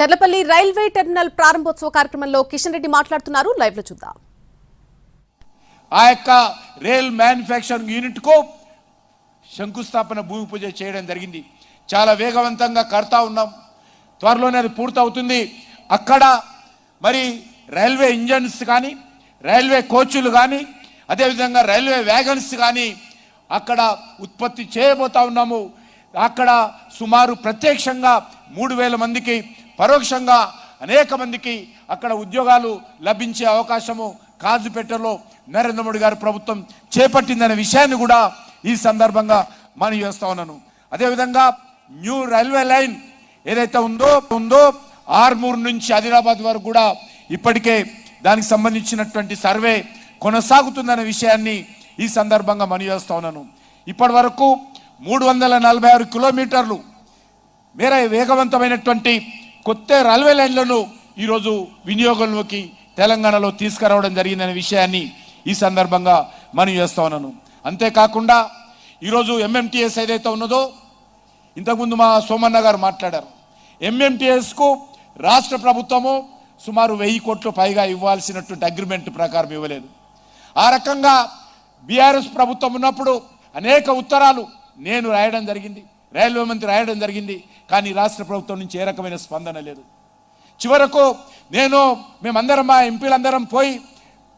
Cherlapalli railway terminal ప్రారంభోత్సవ కార్యక్రమంలో కిషన్ రెడ్డి మాట్లాడుతున్నారు. లైవ్లో చూద్దాం. ఆ యొక్క రైల్ మ్యానుఫ్యాక్చరింగ్ యూనిట్కు శంకుస్థాపన భూమి పూజ చేయడం జరిగింది. చాలా వేగవంతంగా కడతా ఉన్నాం. త్వరలోనే అది పూర్తవుతుంది. అక్కడ మరి రైల్వే ఇంజన్స్ కానీ రైల్వే కోచ్లు కానీ అదేవిధంగా రైల్వే వ్యాగన్స్ కానీ అక్కడ ఉత్పత్తి చేయబోతా ఉన్నాము. అక్కడ సుమారు ప్రత్యక్షంగా మూడు వేల మందికి పరోక్షంగా అనేక మందికి అక్కడ ఉద్యోగాలు లభించే అవకాశము కాజుపేటలో నరేంద్ర మోడీ గారు ప్రభుత్వం చేపట్టిందనే విషయాన్ని కూడా ఈ సందర్భంగా మనం చేస్తా ఉన్నాను. అదేవిధంగా న్యూ రైల్వే లైన్ ఏదైతే ఉందో ఉందో ఆర్మూర్ నుంచి ఆదిలాబాద్ వరకు కూడా ఇప్పటికే దానికి సంబంధించినటువంటి సర్వే కొనసాగుతుందనే విషయాన్ని ఈ సందర్భంగా మనం చేస్తా ఉన్నాను. ఇప్పటి వరకు మూడు వందల నలభై ఆరు కిలోమీటర్లు మేర వేగవంతమైనటువంటి కొత్త రైల్వే లైన్లను ఈరోజు వినియోగంలోకి తెలంగాణలో తీసుకురావడం జరిగిందనే విషయాన్ని ఈ సందర్భంగా మనం చేస్తా ఉన్నాను. అంతేకాకుండా ఈరోజు ఎంఎంటీఎస్ ఏదైతే ఉన్నదో ఇంతకుముందు మా సోమన్న గారు మాట్లాడారు. ఎంఎంటీఎస్కు రాష్ట్ర ప్రభుత్వము సుమారు వెయ్యి కోట్లు పైగా ఇవ్వాల్సినటువంటి అగ్రిమెంట్ ప్రకారం ఇవ్వలేదు. ఆ రకంగా బీఆర్ఎస్ ప్రభుత్వం ఉన్నప్పుడు అనేక ఉత్తరాలు నేను రాయడం జరిగింది. రైల్వే మంత్రి రాయడం జరిగింది కానీ రాష్ట్ర ప్రభుత్వం నుంచి ఏ రకమైన స్పందన లేదు. చివరకు నేను మేమందరం మా ఎంపీలందరం పోయి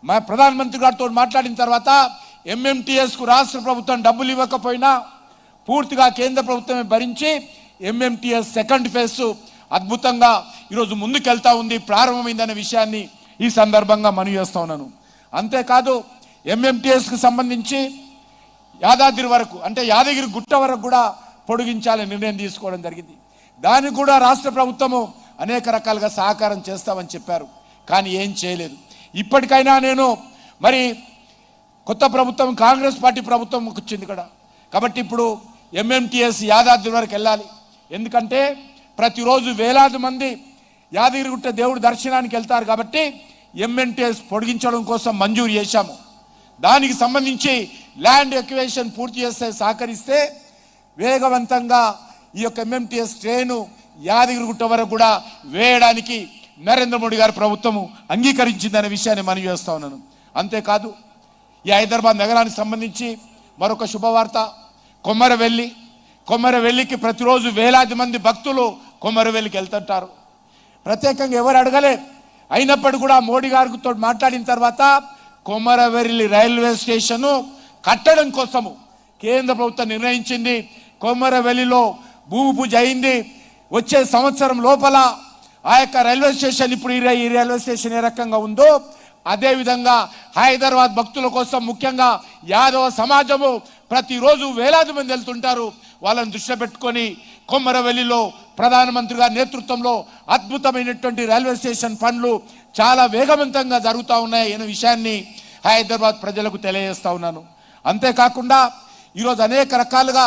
మా ప్రధానమంత్రి గారితో మాట్లాడిన తర్వాత ఎంఎంటీఎస్కు రాష్ట్ర ప్రభుత్వం డబ్బులు ఇవ్వకపోయినా పూర్తిగా కేంద్ర ప్రభుత్వమే భరించి ఎంఎంటీఎస్ సెకండ్ ఫేజ్ అద్భుతంగా ఈరోజు ముందుకెళ్తా ఉంది ప్రారంభమైందనే విషయాన్ని ఈ సందర్భంగా మనవి చేస్తా ఉన్నాను. అంతేకాదు ఎంఎంటీఎస్కి సంబంధించి యాదాద్రి వరకు అంటే యాదగిరి గుట్ట వరకు కూడా పొడిగించాలని నిర్ణయం తీసుకోవడం జరిగింది. దానికి కూడా రాష్ట్ర ప్రభుత్వము అనేక రకాలుగా సహకారం చేస్తామని చెప్పారు. కానీ ఏం చేయలేదు. ఇప్పటికైనా నేను మరి కొత్త ప్రభుత్వం కాంగ్రెస్ పార్టీ ప్రభుత్వం వచ్చింది ఇక్కడ. కాబట్టి ఇప్పుడు ఎంఎంటీఎస్ యాదాద్రి వరకు వెళ్ళాలి. ఎందుకంటే ప్రతిరోజు వేలాది మంది యాదగిరిగుట్ట దేవుడి దర్శనానికి వెళ్తారు కాబట్టి ఎంఎన్టీఎస్ పొడిగించడం కోసం మంజూరు చేశాము. దానికి సంబంధించి ల్యాండ్ ఎక్వేషన్ పూర్తి చేస్తే సహకరిస్తే వేగవంతంగా ఈ యొక్క ఎంఎంటీఎస్ ట్రైను యాదగిరిగుట్ట వరకు కూడా వేయడానికి నరేంద్ర మోడీ గారి ప్రభుత్వము అంగీకరించిందనే విషయాన్ని మనం చేస్తా ఉన్నాను. అంతేకాదు ఈ హైదరాబాద్ నగరానికి సంబంధించి మరొక శుభవార్త. కొమ్మరవెల్లి కొమ్మరవెల్లికి ప్రతిరోజు వేలాది మంది భక్తులు కొమ్మరవెల్లికి వెళ్తుంటారు. ప్రత్యేకంగా ఎవరు అడగలే. అయినప్పటికీ కూడా మోడీ గారితో మాట్లాడిన తర్వాత కొమ్మరవెల్లి రైల్వే స్టేషను కట్టడం కోసము కేంద్ర ప్రభుత్వం నిర్ణయించింది. కొమ్మరవెల్లిలో భూమి పూజ అయింది. వచ్చే సంవత్సరం లోపల ఆ యొక్క రైల్వే స్టేషన్ ఇప్పుడు ఈ రైల్వే స్టేషన్ ఏ రకంగా ఉందో అదే విధంగా హైదరాబాద్ భక్తుల కోసం ముఖ్యంగా యాదవ సమాజము ప్రతిరోజు వేలాది మంది వెళ్తుంటారు. వాళ్ళని దృష్టి పెట్టుకొని కొమ్మరవెల్లిలో ప్రధానమంత్రి గారి నేతృత్వంలో అద్భుతమైనటువంటి రైల్వే స్టేషన్ పనులు చాలా వేగవంతంగా జరుగుతూ ఉన్నాయి అనే విషయాన్ని హైదరాబాద్ ప్రజలకు తెలియజేస్తా ఉన్నాను. అంతేకాకుండా ఈరోజు అనేక రకాలుగా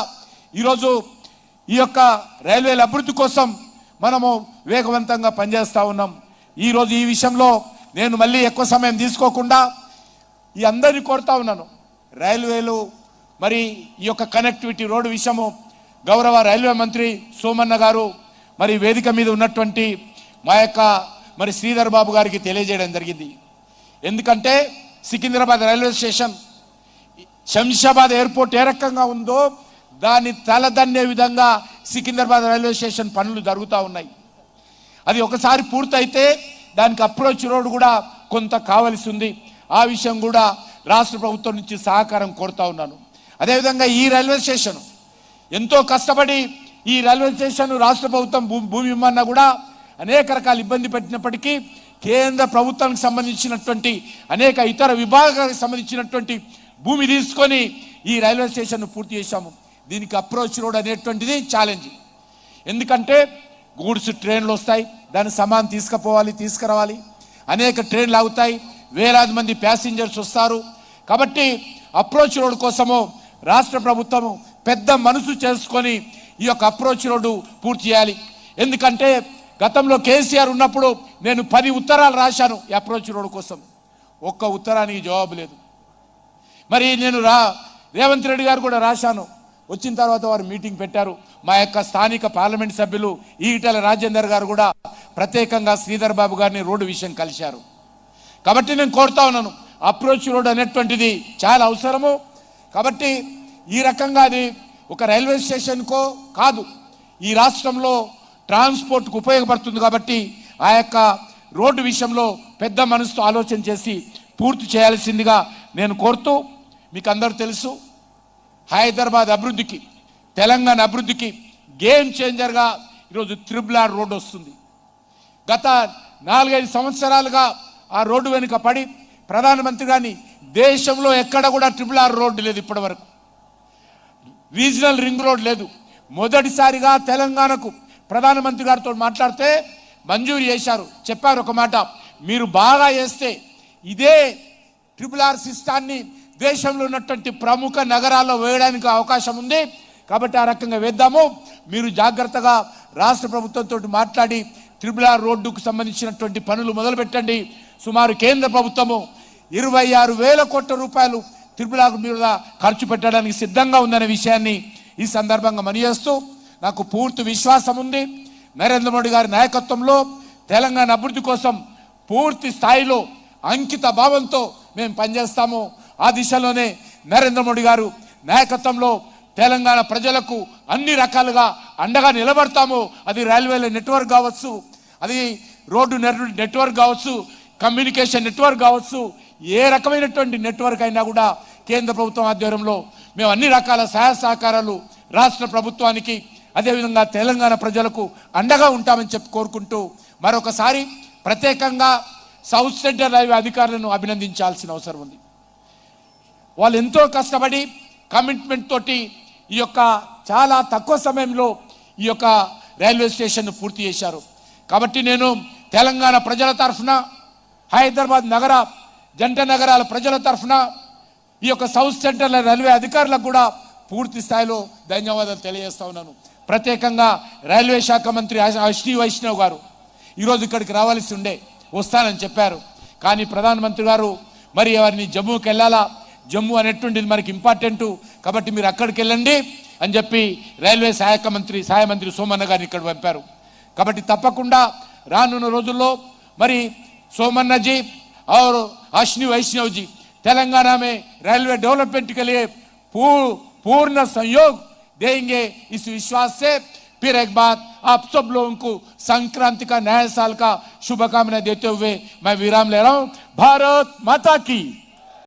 ఈరోజు ఈ యొక్క రైల్వేల అభివృద్ధి కోసం మనము వేగవంతంగా పనిచేస్తూ ఉన్నాం. ఈరోజు ఈ విషయంలో నేను మళ్ళీ ఎక్కువ సమయం తీసుకోకుండా ఈ అందరినీ కోరుతా ఉన్నాను. రైల్వేలు మరి ఈ యొక్క కనెక్టివిటీ రోడ్డు విషయము గౌరవ రైల్వే మంత్రి సోమన్న గారు మరి వేదిక మీద ఉన్నటువంటి మా యొక్క మరి శ్రీధర్ బాబు గారికి తెలియజేయడం జరిగింది. ఎందుకంటే Secunderabad railway station Shamshabad airport ఏ రకంగా ఉందో దాన్ని తలదన్నే విధంగా సికింద్రాబాద్ రైల్వే స్టేషన్ పనులు జరుగుతూ ఉన్నాయి. అది ఒకసారి పూర్తయితే దానికి అప్రోచ్ రోడ్ కూడా కొంత కావలసి ఉంది ఆ విషయం కూడా రాష్ట్ర ప్రభుత్వం నుంచి సహకారం కోరుతా ఉన్నాను. అదేవిధంగా ఈ రైల్వే స్టేషన్ ఎంతో కష్టపడి ఈ రైల్వే స్టేషన్ రాష్ట్ర ప్రభుత్వం భూ- భూమి ఇమ్మన్నా కూడా అనేక రకాల ఇబ్బంది పెట్టినప్పటికీ కేంద్ర ప్రభుత్వానికి సంబంధించినటువంటి అనేక ఇతర విభాగాలకు సంబంధించినటువంటి భూమి తీసుకొని ఈ రైల్వే స్టేషన్ను పూర్తి చేశాము. దీనికి అప్రోచ్ రోడ్ అనేటువంటిది ఛాలెంజ్ ఎందుకంటే గూడ్స్ ట్రైన్లు వస్తాయి దాని సమాన్ తీసుకుపోవాలి తీసుకురావాలి. అనేక ట్రైన్లు అవుతాయి వేలాది మంది ప్యాసింజర్స్ వస్తారు. కాబట్టి అప్రోచ్ రోడ్ కోసము రాష్ట్ర ప్రభుత్వము పెద్ద మనసు చేసుకొని ఈ యొక్క అప్రోచ్ రోడ్డు పూర్తి చేయాలి. ఎందుకంటే గతంలో కేసీఆర్ ఉన్నప్పుడు నేను పది ఉత్తరాలు రాశాను ఈ అప్రోచ్ రోడ్ కోసం. ఒక్క ఉత్తరానికి జవాబు లేదు. మరి నేను రా రేవంత్ రెడ్డి గారు కూడా రాశాను. వచ్చిన తర్వాత వారు మీటింగ్ పెట్టారు. మా యొక్క స్థానిక పార్లమెంట్ సభ్యులు ఈటల రాజేందర్ గారు కూడా ప్రత్యేకంగా శ్రీధర్ బాబు గారిని రోడ్డు విషయం కలిశారు. కాబట్టి నేను కోరుతా ఉన్నాను అప్రోచ్ రోడ్ అనేటువంటిది చాలా అవసరము. కాబట్టి ఈ రకంగా అది ఒక రైల్వే స్టేషన్కో కాదు ఈ రాష్ట్రంలో ట్రాన్స్పోర్ట్కు ఉపయోగపడుతుంది కాబట్టి ఆ యొక్క రోడ్డు విషయంలో పెద్ద మనసుతో ఆలోచన చేసి పూర్తి చేయాల్సిందిగా నేను కోరుతూ మీకు అందరూ తెలుసు హైదరాబాద్ అభివృద్ధికి తెలంగాణ అభివృద్ధికి గేమ్ చేంజర్గా ఈరోజు త్రిబుల్ ఆర్ రోడ్డు వస్తుంది. గత నాలుగైదు సంవత్సరాలుగా ఆ రోడ్డు వెనుక పడి ప్రధానమంత్రి గారిని దేశంలో ఎక్కడ కూడా ట్రిపుల్ ఆర్ రోడ్డు లేదు ఇప్పటి వరకు రీజనల్ రింగ్ రోడ్ లేదు. మొదటిసారిగా తెలంగాణకు ప్రధానమంత్రి గారితో మాట్లాడితే మంజూరు చేశారు. చెప్పారు ఒక మాట. మీరు బాగా చేస్తే ఇదే ట్రిపుల్ ఆర్ సిస్టాన్ని దేశంలో ఉన్నటువంటి ప్రముఖ నగరాల్లో వేయడానికి అవకాశం ఉంది. కాబట్టి ఆ రకంగా వేద్దాము. మీరు జాగ్రత్తగా రాష్ట్ర ప్రభుత్వంతో మాట్లాడి త్రిపుల్ ఆర్ రోడ్డుకు సంబంధించినటువంటి పనులు మొదలుపెట్టండి. సుమారు కేంద్ర ప్రభుత్వము ఇరవై ఆరు వేల కోట్ల రూపాయలు త్రిపులకు ఆర్ మీద ఖర్చు పెట్టడానికి సిద్ధంగా ఉందనే విషయాన్ని ఈ సందర్భంగా మనిచేస్తూ నాకు పూర్తి విశ్వాసం ఉంది. నరేంద్ర మోడీ గారి నాయకత్వంలో తెలంగాణ అభివృద్ధి కోసం పూర్తి స్థాయిలో అంకిత భావంతో మేము పనిచేస్తాము. ఆ దిశలోనే నరేంద్ర మోడీ గారు నాయకత్వంలో తెలంగాణ ప్రజలకు అన్ని రకాలుగా అండగా నిలబడతాము. అది రైల్వేల నెట్వర్క్ కావచ్చు అది రోడ్డు నెట్- నెట్వర్క్ కావచ్చు కమ్యూనికేషన్ నెట్వర్క్ కావచ్చు ఏ రకమైనటువంటి నెట్వర్క్ అయినా కూడా కేంద్ర ప్రభుత్వం ఆధ్వర్యంలో మేము అన్ని రకాల సహాయ సహకారాలు రాష్ట్ర ప్రభుత్వానికి అదేవిధంగా తెలంగాణ ప్రజలకు అండగా ఉంటామని చెప్పి కోరుకుంటూ మరొకసారి ప్రత్యేకంగా సౌత్ సెంటర్ రైల్వే అధికారులను అభినందించాల్సిన అవసరం ఉంది. వాళ్ళు ఎంతో కష్టపడి కమిట్మెంట్ తోటి ఈ యొక్క చాలా తక్కువ సమయంలో ఈ యొక్క రైల్వే స్టేషన్ను పూర్తి చేశారు. కాబట్టి నేను తెలంగాణ ప్రజల తరఫున హైదరాబాద్ నగర జంట నగరాల ప్రజల తరఫున ఈ యొక్క సౌత్ సెంట్రల్ రైల్వే అధికారులకు కూడా పూర్తి స్థాయిలో ధన్యవాదాలు తెలియజేస్తా ఉన్నాను. ప్రత్యేకంగా రైల్వే శాఖ మంత్రి శ్రీ వైష్ణవ్ గారు ఈరోజు ఇక్కడికి రావాల్సి ఉండే వస్తానని చెప్పారు. కానీ ప్రధానమంత్రి గారు మరి వారిని జమ్మూకి వెళ్ళాలా? జమ్మూ అనేటువంటిది మనకి ఇంపార్టెంట్ కాబట్టి మీరు అక్కడికి వెళ్ళండి అని చెప్పి రైల్వే సహాయక మంత్రి సహాయ మంత్రి సోమన్న గారిని ఇక్కడ పంపారు కాబట్టి తప్పకుండా రానున్న రోజుల్లో మరి सोमन्ना जी और अश्विनी वैष्णव जी तेलंगाना में रेलवे डेवलपमेंट के लिए पूर्ण पूर्ण सहयोग देंगे इस विश्वास से फिर एक बात आप सब लोगों को संक्रांति का नया साल का शुभकामनाएं देते हुए मैं विराम ले रहा हूं भारत माता की